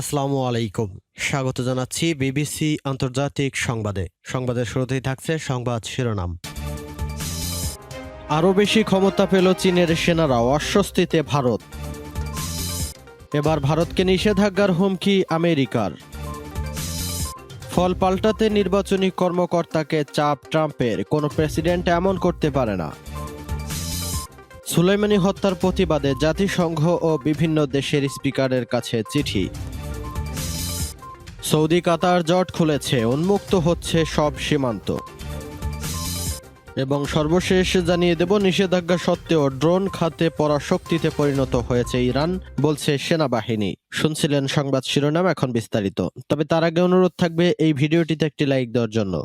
আসসালামু আলাইকুম। স্বাগত জানাচ্ছি বিবিসি আন্তর্জাতিক সংবাদে। সংবাদের শুরুতেই থাকছে সংবাদ শিরোনাম। আরও বেশি ক্ষমতা পেল চীনের সেনারা অস্বস্তিতে ভারত। এবার ভারতকে নিষেধাজ্ঞার হুমকি আমেরিকার। ফল পাল্টাতে নির্বাচনী কর্মকর্তাকে চাপ ট্রাম্পের, কোনো প্রেসিডেন্ট এমন করতে পারে না। সুলাইমানি হত্যার প্রতিবাদে জাতিসংঘ ও বিভিন্ন দেশের স্পিকারের কাছে চিঠি। সৌদি কাতার জট খুলেছে, উন্মুক্ত হচ্ছে সব সীমান্ত। এবং সর্বশেষ জানিয়ে দেব, নিষেধাজ্ঞা সত্ত্বেও ড্রোন খাতে পরাশক্তিতে পরিণত হয়েছে ইরান, বলছে সেনাবাহিনী। শুনছিলেন সংবাদ শিরোনাম, এখন বিস্তারিত। তবে তার আগে অনুরোধ থাকবে, এই ভিডিওটিতে একটি লাইক দেওয়ার জন্য।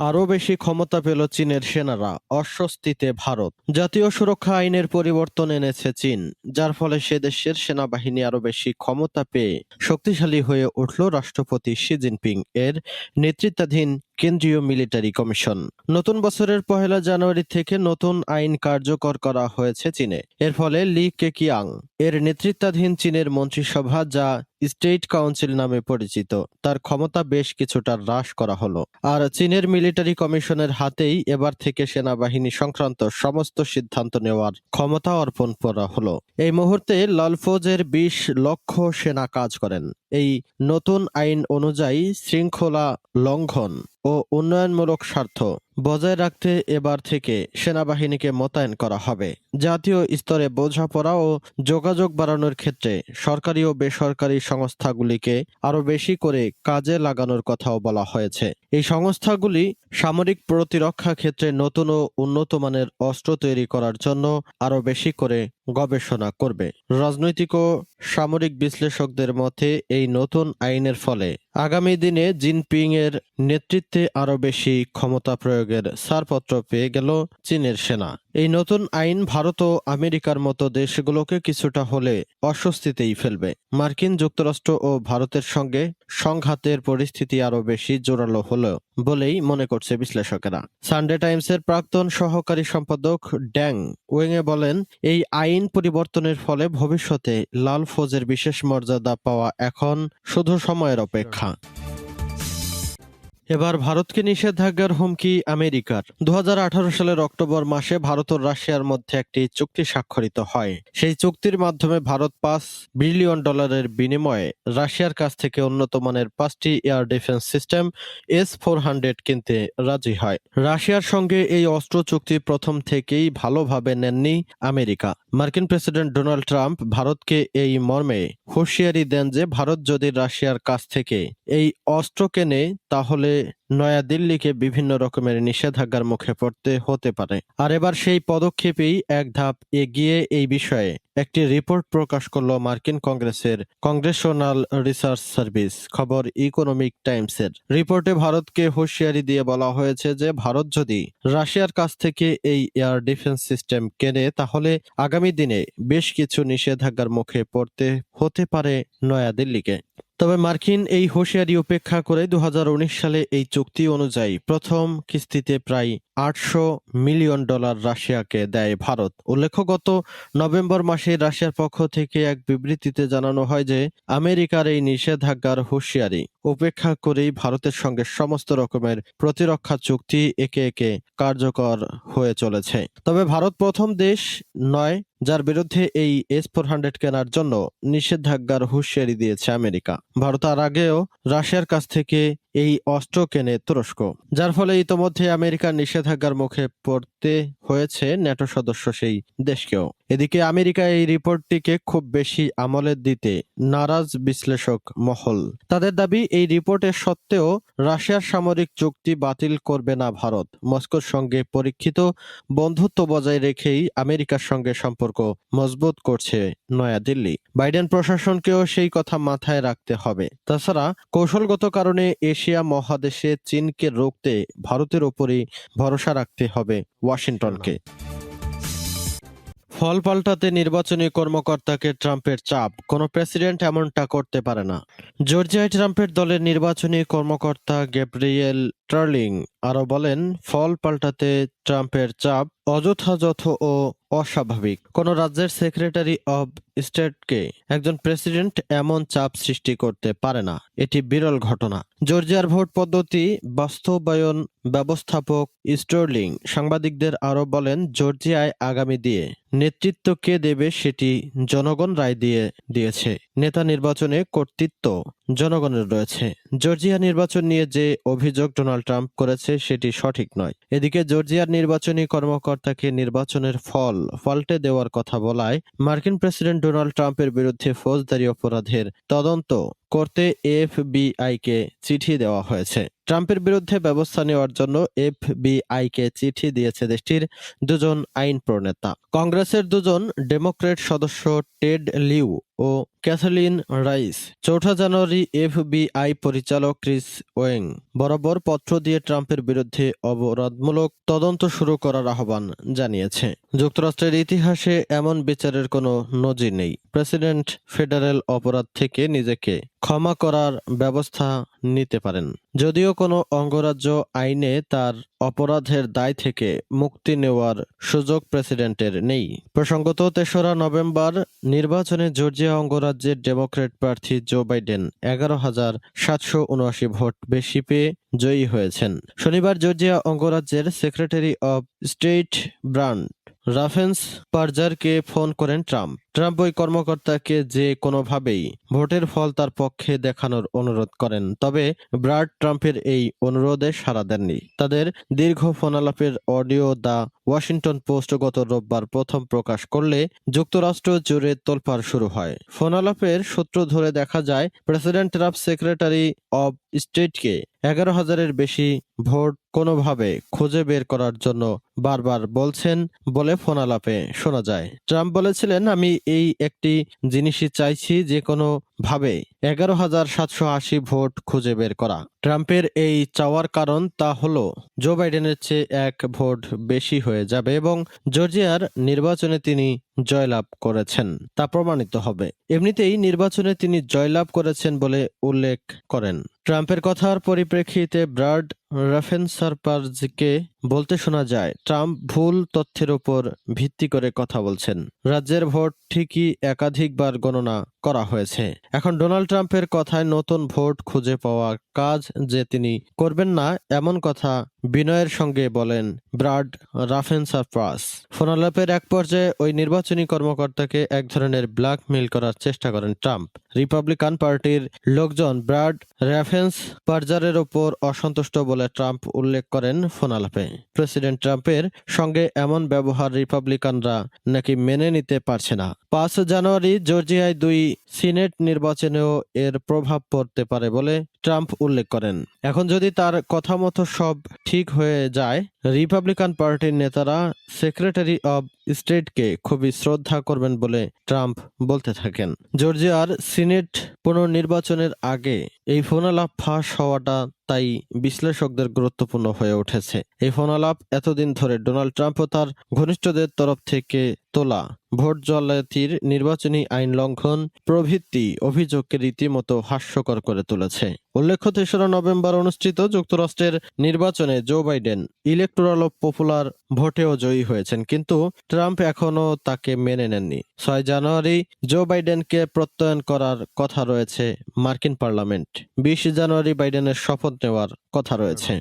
আরও বেশি ক্ষমতা পেল চীনের সেনারা অস্বস্তিতে ভারত। জাতীয় সুরক্ষা আইনের পরিবর্তন এনেছে চীন, যার ফলে সে দেশের সেনাবাহিনী আরও বেশি ক্ষমতা পেয়ে শক্তিশালী হয়ে উঠল রাষ্ট্রপতি শি জিনপিং এর নেতৃত্বাধীন কেন্দ্রীয় মিলিটারি কমিশন। নতুন বছরের পহেলা জানুয়ারি থেকে নতুন আইন কার্যকর করা হয়েছে চীনে। এর ফলে লি কেকিয়াং এর নেতৃত্বাধীন চীনের মন্ত্রিসভা যা স্টেট কাউন্সিল নামে পরিচিত, তার ক্ষমতা বেশ কিছুটা হ্রাস করা হলো। আর চীনের মিলিটারি কমিশনের হাতেই এবার থেকে সেনাবাহিনী সংক্রান্ত সমস্ত সিদ্ধান্ত নেওয়ার ক্ষমতা অর্পণ করা হলো। এই মুহূর্তে লালফৌজের বিশ লক্ষ সেনা কাজ করেন। এই নতুন আইন অনুযায়ী শৃঙ্খলা লঙ্ঘন ও উন্নয়নমূলক স্বার্থ বজায় রাখতে এবার থেকে সেনাবাহিনীকে মোতায়েন করা হবে। জাতীয় স্তরে বোঝাপড়া ও যোগাযোগ বাড়ানোর ক্ষেত্রে সরকারি ও বেসরকারি সংস্থাগুলিকে আরও বেশি করে কাজে লাগানোর কথাও বলা হয়েছে। এই সংস্থাগুলি সামরিক প্রতিরক্ষা ক্ষেত্রে নতুন ও উন্নত মানের অস্ত্র তৈরি করার জন্য আরও বেশি করে গবেষণা করবে। রাজনৈতিক ও সামরিক বিশ্লেষকদের মতে, এই নতুন আইনের ফলে আগামী দিনে জিনপিং এর নেতৃত্বে আরও বেশি ক্ষমতা প্রয়োগের ছাড়পত্র পেয়ে গেল চীনের সেনা। এই নতুন আইন ভারত ও আমেরিকার মতো দেশগুলোকে কিছুটা হলে অস্বস্তিতেই ফেলবে। মার্কিন যুক্তরাষ্ট্র ও ভারতের সঙ্গে সংঘাতের পরিস্থিতি আরও বেশি জোরালো হলো বলেই মনে করছে বিশ্লেষকেরা। সানডে টাইমসের প্রাক্তন সহকারী সম্পাদক ড্যাং ওয়েংয়ে বলেন, এই আইন পরিবর্তনের ফলে ভবিষ্যতে লাল ফৌজের বিশেষ মর্যাদা পাওয়া এখন শুধু সময়ের অপেক্ষা। এবার ভারতকে নিষেধাজ্ঞার হুমকি আমেরিকার। দুহাজার আঠারো সালের অক্টোবর মাসে ভারত ও রাশিয়ার মধ্যে একটি চুক্তি স্বাক্ষরিত হয়। সেই চুক্তির মাধ্যমে ভারত পাঁচ বিলিয়ন ডলারের বিনিময়ে রাশিয়ার কাছ থেকে উন্নত মানের পাঁচটি air defence system S four hundred কিনতে রাজি হয়। রাশিয়ার সঙ্গে এই অস্ত্র চুক্তি প্রথম থেকেই ভালোভাবে নেননি আমেরিকা। মার্কিন প্রেসিডেন্ট ডোনাল্ড ট্রাম্প ভারতকে এই মর্মে হুঁশিয়ারি দেন যে ভারত যদি রাশিয়ার কাছ থেকে এই অস্ত্র কেনে, তাহলে নয়াদিল্লিকে বিভিন্ন রকমের নিষেধাজ্ঞার মুখে পড়তে হতে পারে। আর এবার সেই পদক্ষেপেই এক ধাপ এগিয়ে এই বিষয়ে একটি রিপোর্ট প্রকাশ করল মার্কিন কংগ্রেসের কংগ্রেশনাল রিসার্চ সার্ভিস, খবর ইকোনমিক টাইমসের। রিপোর্টে ভারতকে হুঁশিয়ারি দিয়ে বলা হয়েছে যে, ভারত যদি রাশিয়ার কাছ থেকে এই এয়ার ডিফেন্স সিস্টেম কেনে, তাহলে আগামী দিনে বেশ কিছু নিষেধাজ্ঞার মুখে পড়তে হতে পারে নয়াদিল্লিকে। তবে মার্কিন এই হুঁশিয়ারি উপেক্ষা করে দুই হাজার উনিশ সালে এই চুক্তি অনুযায়ী প্রথম কিস্তিতে প্রায় আটশো মিলিয়ন ডলার রাশিয়াকে দেয় ভারত। উল্লেখ্য, গত নভেম্বর মাসে রাশিয়ার পক্ষ থেকে এক বিবৃতিতে জানানো হয় যে, আমেরিকার এই নিষেধাজ্ঞার হুঁশিয়ারি উপেক্ষা করেই ভারতের সঙ্গে সমস্ত রকমের প্রতিরক্ষা চুক্তি একে একে কার্যকর হয়ে চলেছে। তবে ভারত প্রথম দেশ নয় যার বিরুদ্ধে এই এস ফোর হান্ড্রেড কেনার জন্য নিষেধাজ্ঞার হুঁশিয়ারি দিয়েছে আমেরিকা। ভারত আর আগেও রাশিয়ার কাছ থেকে এই অস্ত্র কেনে তুরস্ক, যার ফলে ইতোমধ্যে আমেরিকার নিষেধাজ্ঞার মুখে পড়তে হয়েছে ন্যাটো সদস্য সেই দেশকেও। এদিকে আমেরিকা এই রিপোর্টটিকে খুব বেশি আমলে দিতে নারাজ বিশ্লেষক মহল। তাদের দাবি, এই রিপোর্টের সত্ত্বেও রাশিয়ার সামরিক চুক্তি বাতিল করবে না ভারত। মস্কোর সঙ্গে পরীক্ষিত বন্ধুত্ব বজায় রেখেই আমেরিকার সঙ্গে সম্পর্ক মজবুত করছে নয়াদিল্লি। বাইডেন প্রশাসনকেও সেই কথা মাথায় রাখতে হবে। তাছাড়া কৌশলগত কারণে মহাদেশে চীনকে রুখতে ভারতের ওপরই ভরসা রাখতে হবে ওয়াশিংটনকে। ফল পাল্টাতে নির্বাচনী কর্মকর্তাকে ট্রাম্পের চাপ, কোনো প্রেসিডেন্ট এমনটা করতে পারে না। জর্জিয়ায় ট্রাম্পের দলের নির্বাচনী কর্মকর্তা গ্যাব্রিয়েল টার্লিং আরও বলেন, ফল পাল্টাতে ট্রাম্পের চাপ অযথাযথ ও অস্বাভাবিক। কোন রাজ্যের সেক্রেটারি অব স্টেটকে একজন প্রেসিডেন্ট এমন চাপ সৃষ্টি করতে পারে না। এটি বিরল ঘটনা। জর্জিয়ার ভোট পদ্ধতি বাস্তবায়ন ব্যবস্থাপক স্টার্লিং সাংবাদিকদের আরও বলেন, জর্জিয়ায় আগামী দিয়ে নেতৃত্ব কে দেবে সেটি জনগণ রায় দিয়ে দিয়েছে। নেতা নির্বাচনে কর্তৃত্ব জনগণের রয়েছে। জর্জিয়া নির্বাচন নিয়ে যে অভিযোগ ডোনাল্ড ট্রাম্প করেছে সেটি সঠিক নয়। এদিকে জর্জিয়ার নির্বাচনী কর্মকর্তাকে নির্বাচনের ফল পাল্টে দেওয়ার কথা বলায় মার্কিন প্রেসিডেন্ট ডোনাল্ড ট্রাম্পের বিরুদ্ধে ফৌজদারি অপরাধের তদন্ত করতে এফবিআইকে চিঠি দেওয়া হয়েছে। ট্রাম্পের বিরুদ্ধে ব্যবস্থা নেওয়ার জন্য এফবিআইকে চিঠি দিয়েছে দেশটির দুজন আইন প্রণেতা। কংগ্রেসের দুজন ডেমোক্রেট সদস্য টেড লিউ ও ক্যাথলিন রাইস। চৌঠা জানুয়ারি এফবিআই পরিচালক ক্রিস ওয়েং বরাবর পত্র দিয়ে ট্রাম্পের বিরুদ্ধে অপরাধমূলক তদন্ত শুরু করার আহ্বান জানিয়েছে। যুক্তরাষ্ট্রের ইতিহাসে এমন বিচারের কোনো নজির নেই। প্রেসিডেন্ট ফেডারেল অপরাধ থেকে নিজেকে ক্ষমা করার ব্যবস্থা নিতে পারেন। যদিও কোনো অঙ্গরাজ্য আইনে তার অপরাধের দায় থেকে মুক্তি নেওয়ার সুযোগ প্রেসিডেন্টের নেই। প্রসঙ্গত তেসরা নভেম্বর নির্বাচনে জর্জিয়া অঙ্গরাজ্যের ডেমোক্রেট প্রার্থী জো বাইডেন এগারো হাজার সাতশো উনআশি ভোট বেশি পেয়ে জয়ী হয়েছেন। শনিবার জর্জিয়া অঙ্গরাজ্যের সেক্রেটারি অব স্টেট ব্রান্ড রাফেন্স পারজারকে ফোন করেন ট্রাম্প। ট্রাম্প ওই কর্মকর্তাকে যে কোনোভাবেই ভোটের ফল তার পক্ষে দেখানোর অনুরোধ করেন, তবে ব্রাড ট্রাম্পের এই অনুরোধে সাড়া দেননি। তাদের দীর্ঘ ফোনালাপের অডিও দ্য ওয়াশিংটন পোস্ট গত রোববার প্রথম প্রকাশ করলে যুক্তরাষ্ট্র জুড়ে তোলপাড় শুরু হয়। ফোনালাপের সূত্র ধরে দেখা যায়, প্রেসিডেন্ট ট্রাম্প সেক্রেটারি অব স্টেটকে এগারো হাজারের বেশি ভোট কোনোভাবে খুঁজে বের করার জন্য বারবার বলছেন বলে ফোনালাপে শোনা যায়। ট্রাম্প বলেছিলেন, আমি এই একটি জিনিসই চাইছি যে কোনো ভাবে এগারো হাজার সাতশো আশি ভোট খুঁজে বের করা। ট্রাম্পের এই চাওয়ার কারণ তা হল, জো বাইডেনের চেয়ে এক ভোট বেশি হয়ে যাবে এবং জর্জিয়ার নির্বাচনে তিনি জয়লাভ করেছেন, তা প্রমাণিত হবে। এমনিতেই নির্বাচনে তিনি জয়লাভ করেছেন বলে উল্লেখ করেন। ট্রাম্পের কথার পরিপ্রেক্ষিতে ব্রাড রাফেনসারপারজিকে বলতে শোনা যায়, ট্রাম্প ভুল তথ্যের উপর ভিত্তি করে কথা বলছেন। রাজ্যের ভোট ঠিকই একাধিকবার গণনা করা হয়েছে। এখন ডোনাল্ড ট্রাম্পের কথায় নতুন ভোট খুঁজে পাওয়া কাজ যে তিনি করবেন না, এমন কথা বিনয়ের সঙ্গে বলেন, ব্রাড রাফেনসারপাস ফোনালাপের এক পর্যায়ে ওই নির্বাচনী কর্মকর্তাকে এক ধরনের ব্ল্যাকমেইল করার চেষ্টা করেন ট্রাম্প। রিপাবলিকান পার্টির লোকজন ব্রাড র্যাফেন্স পারজারের ওপর অসন্তুষ্ট বলে ট্রাম্প উল্লেখ করেন ফোনালাপে। প্রেসিডেন্ট ট্রাম্পের সঙ্গে এমন ব্যবহার রিপাবলিকানরা নাকি মেনে নিতে পারছে না। পাঁচ জানুয়ারি জর্জিয়ায় দুই সিনেট নির্বাচনেও এর প্রভাব পড়তে পারে বলে ট্রাম্প উল্লেখ করেন। এখন যদি তার কথা মতো সব ঠিক হয়ে যায় রিপাবলিকান পার্টির নেতারা সেক্রেটারি অব স্টেটকে খুবই শ্রদ্ধা করবেন বলে ট্রাম্প বলতে থাকেন। জর্জিয়ার সিনেট পুনর্নির্বাচনের আগে এই ফোনালাপ ফাঁস হওয়াটা তাই বিশ্লেষকদের গুরুত্বপূর্ণ হয়ে উঠেছে। এই ফোনালাপ এতদিন ধরে ডোনাল্ড ট্রাম্প ও তার ঘনিষ্ঠদের তরফ থেকে তোলা ভোট জালিয়াতির নির্বাচনী আইন লঙ্ঘন প্রভৃতি অভিযোগকে রীতিমতো হাস্যকর করে তুলেছে। উল্লেখ্য, তেসরা নভেম্বর অনুষ্ঠিত যুক্তরাষ্ট্রের নির্বাচনে জো বাইডেন ইলেকটোরাল পপুলার ভোটেও জয়ী হয়েছেন, কিন্তু ট্রাম্প এখনও তাকে মেনে নেননি। ছয় জানুয়ারি জো বাইডেনকে প্রত্যয়ন করার কথা রয়েছে মার্কিন পার্লামেন্ট। বিশ জানুয়ারি বাইডেনের শপথ নেওয়ার কথা রয়েছে।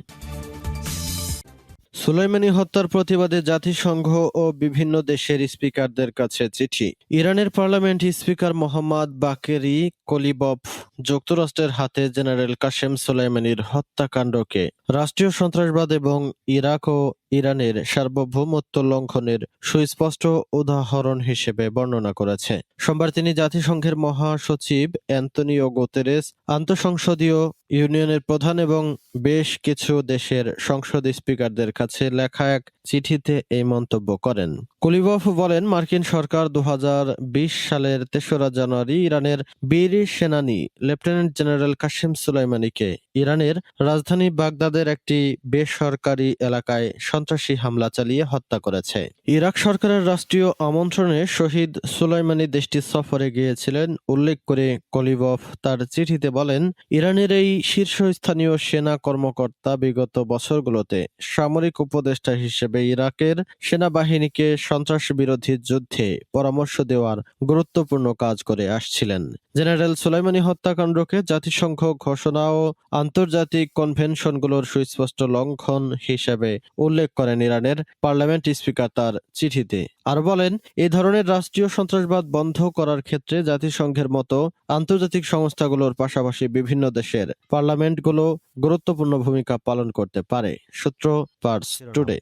সুলাইমানি হত্যার প্রতিবাদে জাতিসংঘ ও বিভিন্ন দেশের স্পিকারদের কাছে চিঠি। ইরানের parliament speaker Mohammad Bagheri Ghalibaf যুক্তরাষ্ট্রের হাতে জেনারেল কাশেম সুলাইমানির হত্যাকাণ্ডকে। রাষ্ট্রীয় সন্ত্রাসবাদ এবং ইরাক ও ইরানের সার্বভৌমত্ব লঙ্ঘনের সুস্পষ্ট উদাহরণ হিসেবে বর্ণনা করেছে। সোমবার তিনি জাতিসংঘের মহাসচিব অ্যান্তনিও গোতেরেস, আন্তঃসংসদীয় ইউনিয়নের প্রধান এবং বেশ কিছু দেশের সংসদ স্পিকারদের কাছে লেখা এক চিঠিতে এই মন্তব্য করেন। কুলিবফ বলেন, মার্কিন সরকার দু হাজার বিশ সালের তেসরা জানুয়ারি ইরানের বীর সেনানী, লেফটেন্যান্ট জেনারেল কাসিম সুলাইমানিকে ইরানের রাজধানী বাগদাদের একটি বেসরকারি এলাকায় সন্ত্রাসী হামলা চালিয়ে হত্যা করেছে। ইরাক সরকারের রাষ্ট্রীয় আমন্ত্রণে শহীদ সুলাইমানি দেশটি সফরে গিয়েছিলেন। উল্লেখ করে কলিবফ তার চিঠিতে বলেন, ইরানের এই শীর্ষস্থানীয় সেনা কর্মকর্তা বিগত বছরগুলোতে সামরিক উপদেষ্টা হিসেবে ইরাকের সেনাবাহিনীকে সন্ত্রাস বিরোধী যুদ্ধে পরামর্শ দেওয়ার গুরুত্বপূর্ণ কাজ করে আসছিলেন। জেনারেল সুলাইমানি হত্যাকাণ্ডকে জাতিসংঘ ঘোষণা ও আন্তর্জাতিক কনভেনশনগুলোর সুস্পষ্ট লঙ্ঘন হিসেবে উল্লেখ করেন ইরানের পার্লামেন্ট স্পিকার তার চিঠিতে। আর বলেন এই ধরনের রাষ্ট্রীয় সন্ত্রাসবাদ বন্ধ করার ক্ষেত্রে জাতিসংঘের মতো আন্তর্জাতিক সংস্থাগুলোর পাশাপাশি বিভিন্ন দেশের পার্লামেন্টগুলো গুরুত্বপূর্ণ ভূমিকা পালন করতে পারে। সূত্র পার্স টুডে।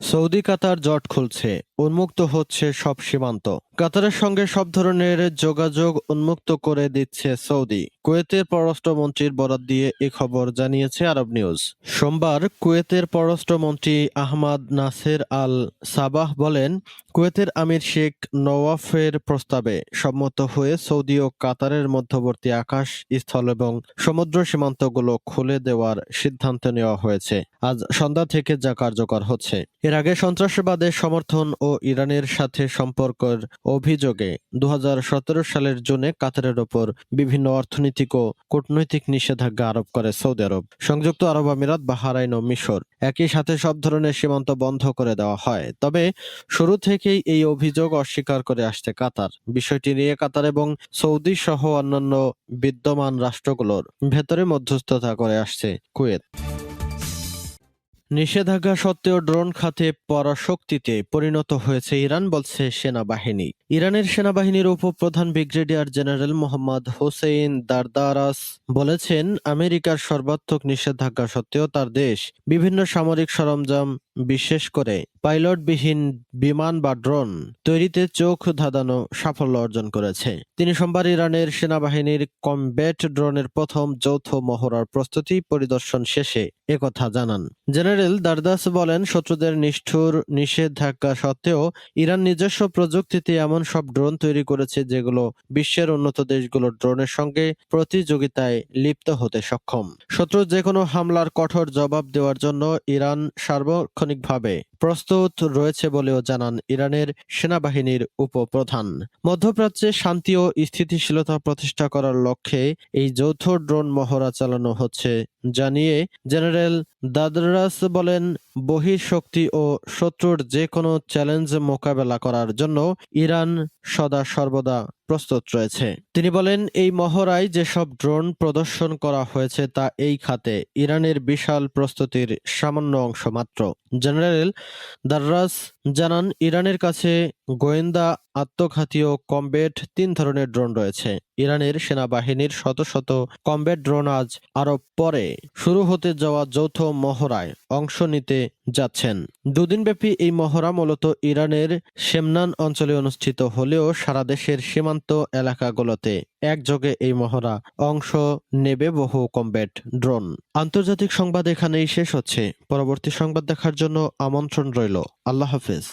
সৌদি কাতার জট খুলছে। উন্মুক্ত হচ্ছে সব সীমান্ত। কাতারের সঙ্গে সব ধরনের যোগাযোগ উন্মুক্ত করে দিচ্ছে সৌদি। কুয়েতের পররাষ্ট্রমন্ত্রীর বরাত দিয়ে এ খবর জানিয়েছে আরব নিউজ। সোমবার কুয়েতের পররাষ্ট্রমন্ত্রী আহমাদ নাসের আল সাবাহ বলেন, কুয়েতের আমির শেখ নওয়াফের প্রস্তাবে সম্মত হয়ে সৌদি ও কাতারের মধ্যবর্তী আকাশ, স্থল এবং সমুদ্র সীমান্তগুলো খুলে দেওয়ার সিদ্ধান্ত নেওয়া হয়েছে। আজ সন্ধ্যা থেকে যা কার্যকর হচ্ছে। এর আগে সন্ত্রাসবাদের সমর্থন ও ইরানের সাথে সম্পর্কের অভিযোগে দুই হাজার সতেরো সালের জুনে কাতারের ওপর বিভিন্ন অর্থনৈতিক ও কূটনৈতিক নিষেধাজ্ঞা আরোপ করে সৌদি আরব। সংযুক্ত আরব আমিরাত, বাহারাইন ও মিশর একই সাথে সব ধরনের সীমান্ত বন্ধ করে দেওয়া হয়। তবে শুরু থেকেই এই অভিযোগ অস্বীকার করে আসছে কাতার। বিষয়টি নিয়ে কাতার এবং সৌদি সহ অন্যান্য বিদ্যমান রাষ্ট্রগুলোর ভেতরে মধ্যস্থতা করে আসছে কুয়েত। নিষেধাজ্ঞা সত্ত্বেও ড্রোন খাতে পরাশক্তিতে পরিণত হয়েছে ইরান, বলছে সেনাবাহিনী। ইরানের সেনাবাহিনীর উপপ্রধান brigadier general Mohammad Hossein Dadras বলেছেন, আমেরিকার সর্বাত্মক নিষেধাজ্ঞা সত্ত্বেও তার দেশ বিভিন্ন সামরিক সরঞ্জাম বিশেষ করে পাইলটবিহীন বিমান বা ড্রোন তৈরিতে চোখ ধাঁধানো সাফল্য অর্জন করেছে। তিনি সোমবার ইরানের সেনাবাহিনীর কমব্যাট ড্রোনের প্রথম যৌথ মহড়ার প্রস্তুতি পরিদর্শন শেষে একথা জানান। জেনারেল দারদাস বলেন, শত্রুদের নিষ্ঠুর নিষেধাজ্ঞা সত্ত্বেও ইরান নিজস্ব প্রযুক্তিতে এমন সব ড্রোন তৈরি করেছে যেগুলো বিশ্বের উন্নত দেশগুলোর ড্রোনের সঙ্গে প্রতিযোগিতায় লিপ্ত হতে সক্ষম। শত্রুর যে কোনো হামলার কঠোর জবাব দেওয়ার জন্য ইরান সার্বক্ষণিকভাবে প্রস্তুত রয়েছে বলেও জানান ইরানের সেনাবাহিনীর উপপ্রধান। মধ্যপ্রাচ্যে শান্তি ও স্থিতিশীলতা প্রতিষ্ঠা করার লক্ষ্যে এই যৌথ ড্রোন মহড়া চালানো হচ্ছে। জানিয়ে জেনারেল দাদরাস বলেন, বহিঃশক্তি ও শত্রুর যে কোনো চ্যালেঞ্জ মোকাবেলা করার জন্য ইরান সদা সর্বদা প্রস্তুত রয়েছে। তিনি বলেন, এই মহড়ায় যেসব ড্রোন প্রদর্শন করা হয়েছে তা এই খাতে ইরানের বিশাল প্রস্তুতির সামান্য অংশ মাত্র। জেনারেল দার্রাস জানান, ইরানের কাছে গোয়েন্দা আত্মঘাতী ও কমব্যাট তিন ধরনের ড্রোন রয়েছে। ইরানের সেনাবাহিনীর শত শত কমব্যাট ড্রোন আজ আরও পরে শুরু হতে যাওয়া যৌথ মহড়ায় অংশ নিতে যাচ্ছেন। দুদিনব্যাপী এই মহড়া মূলত ইরানের সেমনান অঞ্চলে অনুষ্ঠিত হলেও সারা দেশের সীমান্ত এলাকাগুলোতে একযোগে এই মহড়া অংশ নেবে বহু কমব্যাট ড্রোন আন্তর্জাতিক সংবাদ এখানেই শেষ হচ্ছে। পরবর্তী সংবাদ দেখার জন্য আমন্ত্রণ রইল। আল্লাহ হাফেজ।